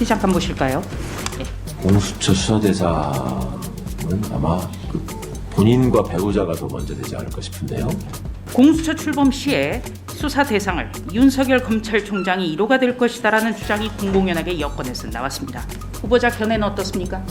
PPT 잠깐 보실까요? 공수처 수사대상은 아마 그 본인과 배우자가 더 먼저 되지 않을까 싶은데요. 공수처 출범 시에 수사 대상을 윤석열 검찰총장이 1호가 될 것이다라는 주장이 공공연하게 여권에서 나왔습니다. 후보자 견해는 어떻습니까?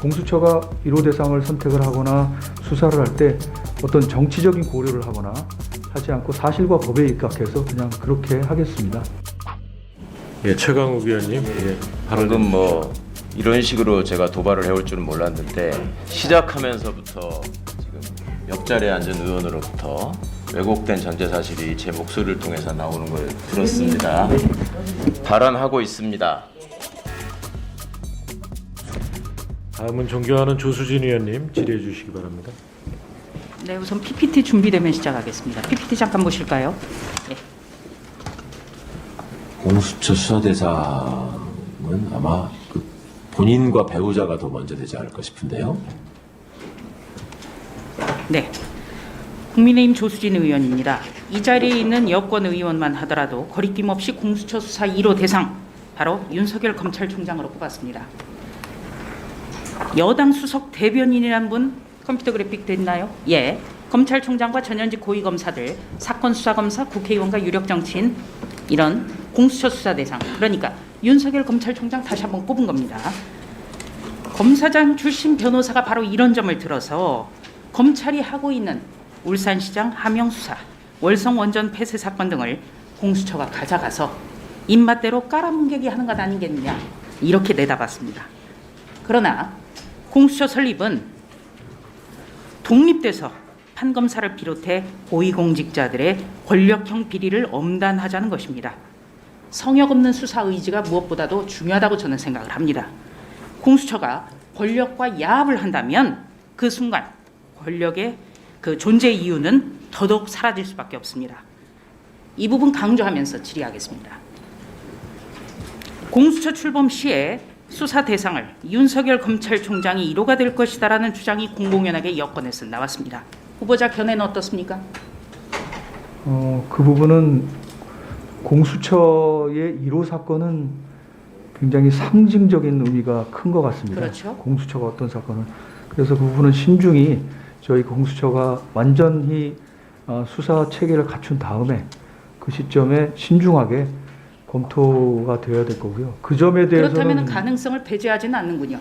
공수처가 1호 대상을 선택을 하거나 수사를 할 때 어떤 정치적인 고려를 하거나 하지 않고 사실과 법에 입각해서 그냥 그렇게 하겠습니다. 예, 최강욱 의원님. 예, 방금 뭐 이런 식으로 제가 도발을 해올 줄은 몰랐는데 시작하면서부터 지금 옆자리에 앉은 의원으로부터 왜곡된 전제 사실이 제 목소리를 통해서 나오는 걸 들었습니다. 발언하고 있습니다. 다음은 존경하는 조수진 의원님 질의해 주시기 바랍니다. 네, 우선 PPT 준비되면 시작하겠습니다. PPT 잠깐 보실까요? 예. 공수처 수사대상은 아마 그 본인과 배우자가 더 먼저 되지 않을까 싶은데요. 네. 국민의힘 조수진 의원입니다. 이 자리에 있는 여권 의원만 하더라도 거리낌 없이 공수처 수사 1호 대상 바로 윤석열 검찰총장으로 꼽았습니다. 여당 수석 대변인이란 분 컴퓨터 그래픽 됐나요? 예. 검찰총장과 전현직 고위검사들, 사건 수사검사, 국회의원과 유력 정치인 이런 공수처 수사 대상 그러니까 윤석열 검찰총장 다시 한번 꼽은 겁니다. 검사장 출신 변호사가 바로 이런 점을 들어서 검찰이 하고 있는 울산시장 하명 수사, 월성 원전 폐쇄 사건 등을 공수처가 가져가서 입맛대로 깔아뭉개기 하는 것 아니겠느냐 이렇게 내다봤습니다. 그러나 공수처 설립은 독립돼서 판검사를 비롯해 고위공직자들의 권력형 비리를 엄단하자는 것입니다. 성역 없는 수사 의지가 무엇보다도 중요하다고 저는 생각을 합니다. 공수처가 권력과 야합을 한다면 그 순간 권력의 그 존재 이유는 더더욱 사라질 수밖에 없습니다. 이 부분 강조하면서 질의하겠습니다. 공수처 출범 시에 수사 대상을 윤석열 검찰총장이 1호가 될 것이다라는 주장이 공공연하게 여권에서 나왔습니다. 후보자 견해는 어떻습니까? 어, 그 부분은 공수처의 1호 사건은 굉장히 상징적인 의미가 큰 것 같습니다. 그렇죠. 공수처가 어떤 사건을 그래서 그 부분은 신중히 저희 공수처가 완전히 어, 수사 체계를 갖춘 다음에 그 시점에 신중하게 검토가 되어야 될 거고요. 그 점에 대해서는 그렇다면 가능성을 배제하지는 않는군요.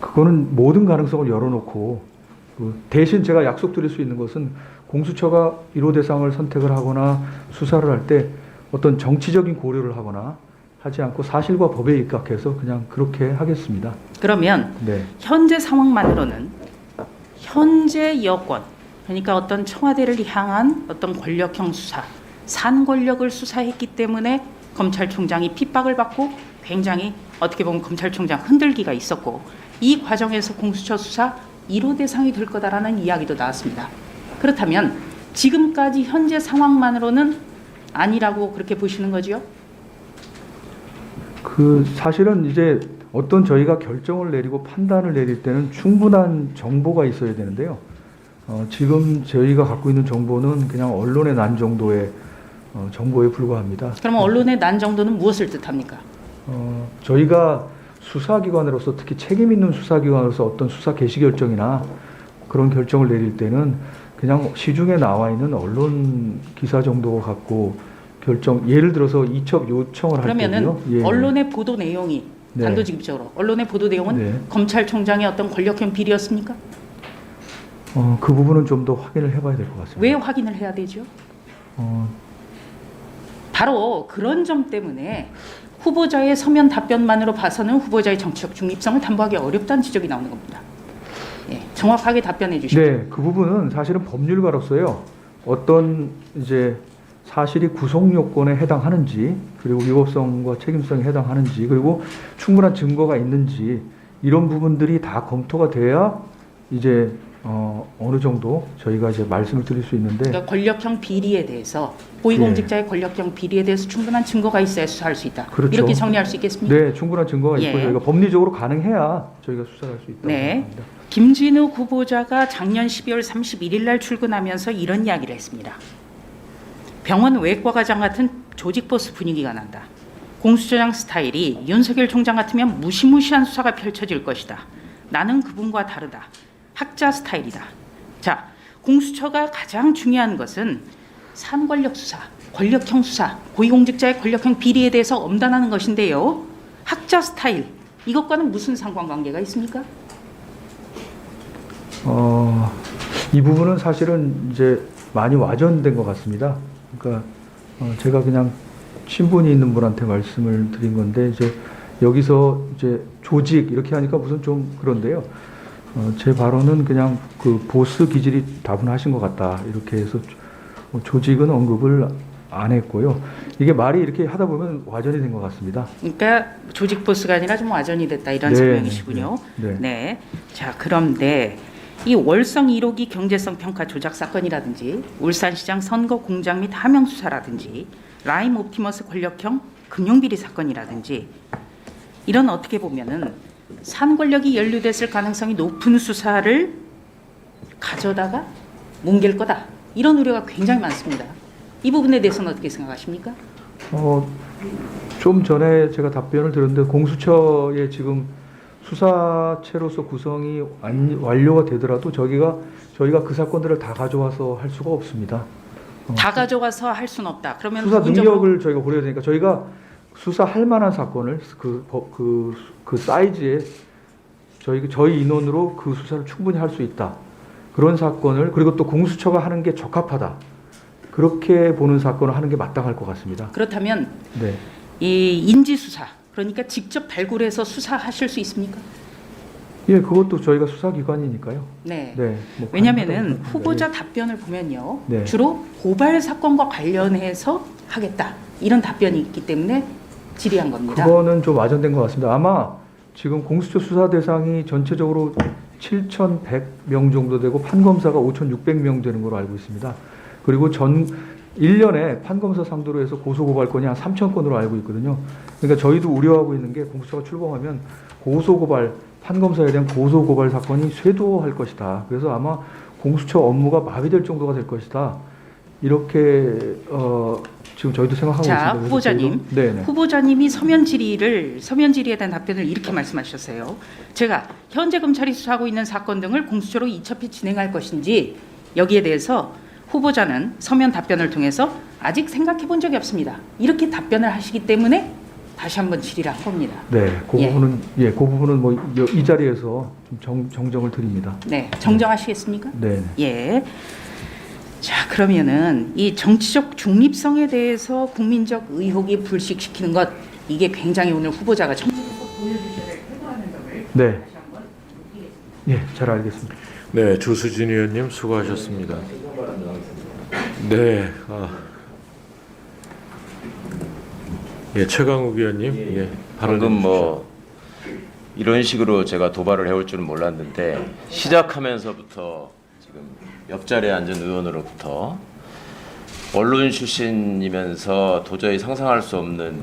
그거는 모든 가능성을 열어놓고 그 대신 제가 약속드릴 수 있는 것은 공수처가 1호 대상을 선택을 하거나 수사를 할 때 어떤 정치적인 고려를 하거나 하지 않고 사실과 법에 입각해서 그냥 그렇게 하겠습니다. 그러면 네. 현재 상황만으로는 현재 여권 그러니까 어떤 청와대를 향한 어떤 권력형 수사 산 권력을 수사했기 때문에 검찰총장이 핍박을 받고 굉장히 어떻게 보면 검찰총장 흔들기가 있었고 이 과정에서 공수처 수사 1호 대상이 될 거다라는 이야기도 나왔습니다. 그렇다면 지금까지 현재 상황만으로는 아니라고 그렇게 보시는 거지요? 그 사실은 이제 어떤 저희가 결정을 내리고 판단을 내릴 때는 충분한 정보가 있어야 되는데요. 어, 지금 저희가 갖고 있는 정보는 그냥 언론에 난 정도의 어, 정보에 불과합니다. 그러면 언론의 난 정도는 무엇을 뜻합니까? 어, 저희가 수사기관으로서 특히 책임 있는 수사기관으로서 어떤 수사 개시 결정이나 그런 결정을 내릴 때는 그냥 시중에 나와 있는 언론 기사 정도 갖고 결정 예를 들어서 이첩 요청을 할 그러면은 때요. 예. 언론의 보도 내용이 네. 단도직입적으로 언론의 보도 내용은 네. 검찰총장의 어떤 권력형 비리였습니까? 어, 그 부분은 좀 더 확인을 해봐야 될 것 같습니다. 왜 확인을 해야 되죠? 어, 바로 그런 점 때문에 후보자의 서면 답변만으로 봐서는 후보자의 정치적 중립성을 담보하기 어렵다는 지적이 나오는 겁니다. 예, 정확하게 답변해 주시죠. 네, 그 부분은 사실은 법률가로서요 어떤 이제 사실이 구속 요건에 해당하는지 그리고 위법성과 책임성에 해당하는지 그리고 충분한 증거가 있는지 이런 부분들이 다 검토가 돼야 이제 어, 어느 정도 저희가 이제 말씀을 드릴 수 있는데 그러니까 권력형 비리에 대해서 고위공직자의 권력형 비리에 대해서 충분한 증거가 있어야 수사할 수 있다. 그렇죠. 이렇게 정리할 수 있겠습니까? 네 충분한 증거가 있고 예. 저희가 법리적으로 가능해야 저희가 수사할 수 있다고 네. 생각합니다. 김진우 후보자가 작년 12월 31일 날 출근하면서 이런 이야기를 했습니다. 병원 외과 과장 같은 조직 보스 분위기가 난다. 공수처장 스타일이 윤석열 총장 같으면 무시무시한 수사가 펼쳐질 것이다. 나는 그분과 다르다. 학자 스타일이다. 자, 공수처가 가장 중요한 것은 산권력 수사, 권력형 수사, 고위공직자의 권력형 비리에 대해서 엄단하는 것인데요. 학자 스타일 이것과는 무슨 상관관계가 있습니까? 어, 이 부분은 사실은 이제 많이 와전된 것 같습니다. 그러니까 어, 제가 그냥 신분이 있는 분한테 말씀을 드린 건데 이제 여기서 이제 조직 이렇게 하니까 무슨 좀 그런데요. 어, 제 발언은 그냥 그 보스 기질이 다분하신 것 같다 이렇게 해서 조- 어, 조직은 언급을 안 했고요. 이게 말이 이렇게 하다 보면 와전이 된 것 같습니다. 그러니까 조직 보스가 아니라 좀 와전이 됐다 이런 네, 설명이시군요. 네, 네. 네. 자, 그런데 이 월성 1호기 경제성 평가 조작 사건이라든지 울산시장 선거 공작 및 하명 수사라든지 라임 옵티머스 권력형 금융비리 사건이라든지 이런 어떻게 보면은 산 권력이 연루됐을 가능성이 높은 수사를 가져다가 뭉갤 거다 이런 우려가 굉장히 많습니다. 이 부분에 대해서는 어떻게 생각하십니까? 어, 좀 전에 제가 답변을 들었는데 공수처의 지금 수사체로서 구성이 완, 완료가 되더라도 저기가 저희가 그 사건들을 다 가져와서 할 수가 없습니다. 어, 다 가져가서 할 수는 없다. 그러면 수사 능력을 저희가 고려해야 되니까 저희가 수사할 만한 사건을 그, 법- 그, 그 사이즈에 저희, 저희 인원으로 그 수사를 충분히 할 수 있다. 그런 사건을 그리고 또 공수처가 하는 게 적합하다. 그렇게 보는 사건을 하는 게 마땅할 것 같습니다. 그렇다면 네. 이 인지 수사 그러니까 직접 발굴해서 수사하실 수 있습니까? 예, 그것도 저희가 수사기관이니까요. 네. 네. 뭐 왜냐하면은 가능하다고 후보자 답변을 보면요, 네. 주로 고발 사건과 관련해서 하겠다 이런 답변이 있기 때문에 질의한 겁니다. 그거는 좀 와전된 것 같습니다. 아마 지금 공수처 수사 대상이 전체적으로 7,100명 정도 되고 판검사가 5,600명 되는 걸로 알고 있습니다. 그리고 전 1년에 판검사 상대로 해서 고소고발건이 한 3,000건으로 알고 있거든요. 그러니까 저희도 우려하고 있는 게 공수처가 출범하면 고소고발, 판검사에 대한 고소고발 사건이 쇄도할 것이다. 그래서 아마 공수처 업무가 마비될 정도가 될 것이다. 이렇게 어, 지금 저희도 생각하고 자, 있습니다. 후보자님. 저희도- 네네. 후보자님이 서면 질의를 서면 질의에 대한 답변을 이렇게 말씀하셨어요. 제가 현재 검찰이 수사하고 있는 사건 등을 공수처로 이첩히 진행할 것인지 여기에 대해서 후보자는 서면 답변을 통해서 아직 생각해 본 적이 없습니다. 이렇게 답변을 하시기 때문에 다시 한번 질의를 한 겁니다. 네, 그 예. 부분은 예, 그 부분은 뭐 이 자리에서 좀 정, 정정을 드립니다. 네, 정정하시겠습니까? 네. 예. 자, 그러면은 이 정치적 중립성에 대해서 국민적 의혹이 불식시키는 것 이게 굉장히 오늘 후보자가 점을 네. 예, 잘 알겠습니다. 네, 조수진 의원님 수고하셨습니다. 네, 아. 예, 최강욱 의원님, 예, 발언해 방금 주십시오. 뭐 이런 식으로 제가 도발을 해올 줄은 몰랐는데 시작하면서부터 지금 옆자리에 앉은 의원으로부터 언론 출신이면서 도저히 상상할 수 없는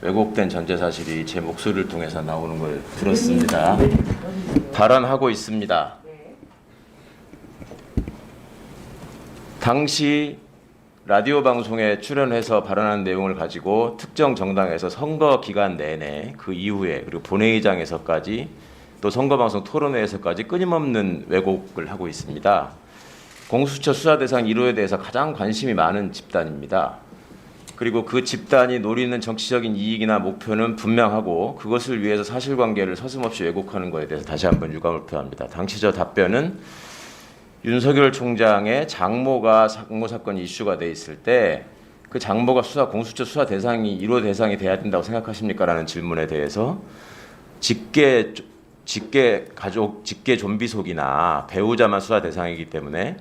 왜곡된 전제 사실이 제 목소리를 통해서 나오는 걸 들었습니다. 발언하고 있습니다. 당시 라디오 방송에 출연해서 발언한 내용을 가지고 특정 정당에서 선거 기간 내내 그 이후에 그리고 본회의장에서까지 또 선거 방송 토론회에서까지 끊임없는 왜곡을 하고 있습니다. 공수처 수사 대상 1호에 대해서 가장 관심이 많은 집단입니다. 그리고 그 집단이 노리는 정치적인 이익이나 목표는 분명하고 그것을 위해서 사실관계를 서슴없이 왜곡하는 것에 대해서 다시 한번 유감을 표합니다. 당시 저 답변은 윤석열 총장의 장모가 장모 사건 이슈가 돼 있을 때 그 장모가 수사 공수처 수사 대상이 1호 대상이 돼야 된다고 생각하십니까라는 질문에 대해서 직계 직계 가족 직계 좀비 속이나 배우자만 수사 대상이기 때문에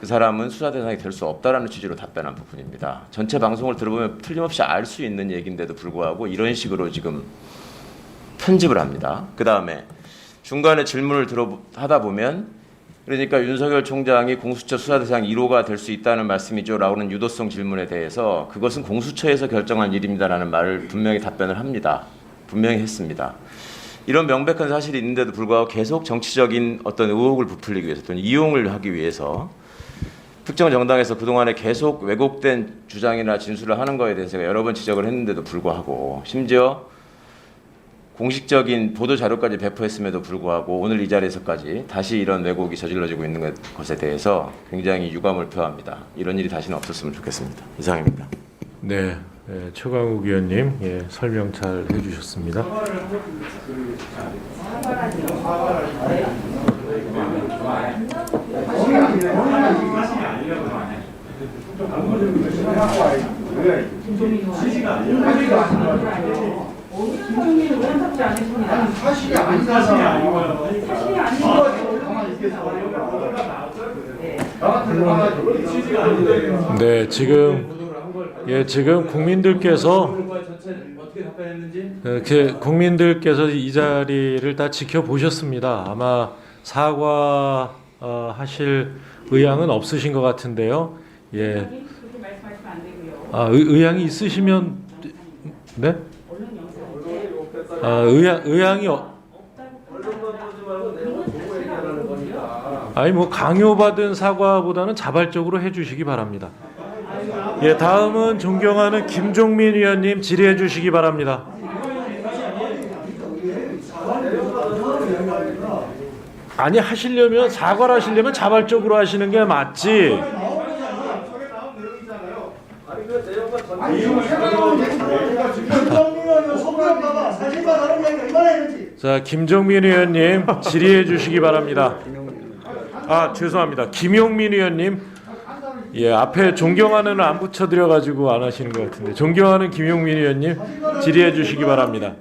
그 사람은 수사 대상이 될 수 없다라는 취지로 답변한 부분입니다. 전체 방송을 들어보면 틀림없이 알 수 있는 얘기인데도 불구하고 이런 식으로 지금 편집을 합니다. 그 다음에 중간에 질문을 들어 하다 보면 그러니까 윤석열 총장이 공수처 수사 대상 1호가 될 수 있다는 말씀이죠라고는 유도성 질문에 대해서 그것은 공수처에서 결정한 일입니다라는 말을 분명히 답변을 합니다. 분명히 했습니다. 이런 명백한 사실이 있는데도 불구하고 계속 정치적인 어떤 의혹을 부풀리기 위해서 또는 이용을 하기 위해서 특정 정당에서 그동안에 계속 왜곡된 주장이나 진술을 하는 거에 대해서 제가 여러 번 지적을 했는데도 불구하고 심지어 공식적인 보도 자료까지 배포했음에도 불구하고 오늘 이 자리에서까지 다시 이런 왜곡이 저질러지고 있는 것- 것에 대해서 굉장히 유감을 표합니다. 이런 일이 다시는 없었으면 좋겠습니다. 이상입니다. 네, 예, 최강욱 의원님 예, 설명 잘 해주셨습니다. 네, 지금 예, 지금 국민들께서 이렇게 국민들께서 이 자리를 다 지켜보셨습니다. 아마 사과 어, 하실 의향은 없으신 것 같은데요. 예, 아, 의, 의향이 있으시면 네? 아, 의향 의향이 어, 아니 뭐 강요받은 사과보다는 자발적으로 해주시기 바랍니다. 예, 다음은 존경하는 김종민 의원님 질의해 주시기 바랍니다. 아니 하시려면 사과를 하시려면 자발적으로 하시는 게 맞지. 자, 김종민 의원님 질의해 주시기 바랍니다. 아, 죄송합니다. 김용민 의원님. 예, 앞에 존경하는 안 붙여드려 가지고 안 하시는 것 같은데 존경하는 김용민 의원님 질의해 주시기 바랍니다.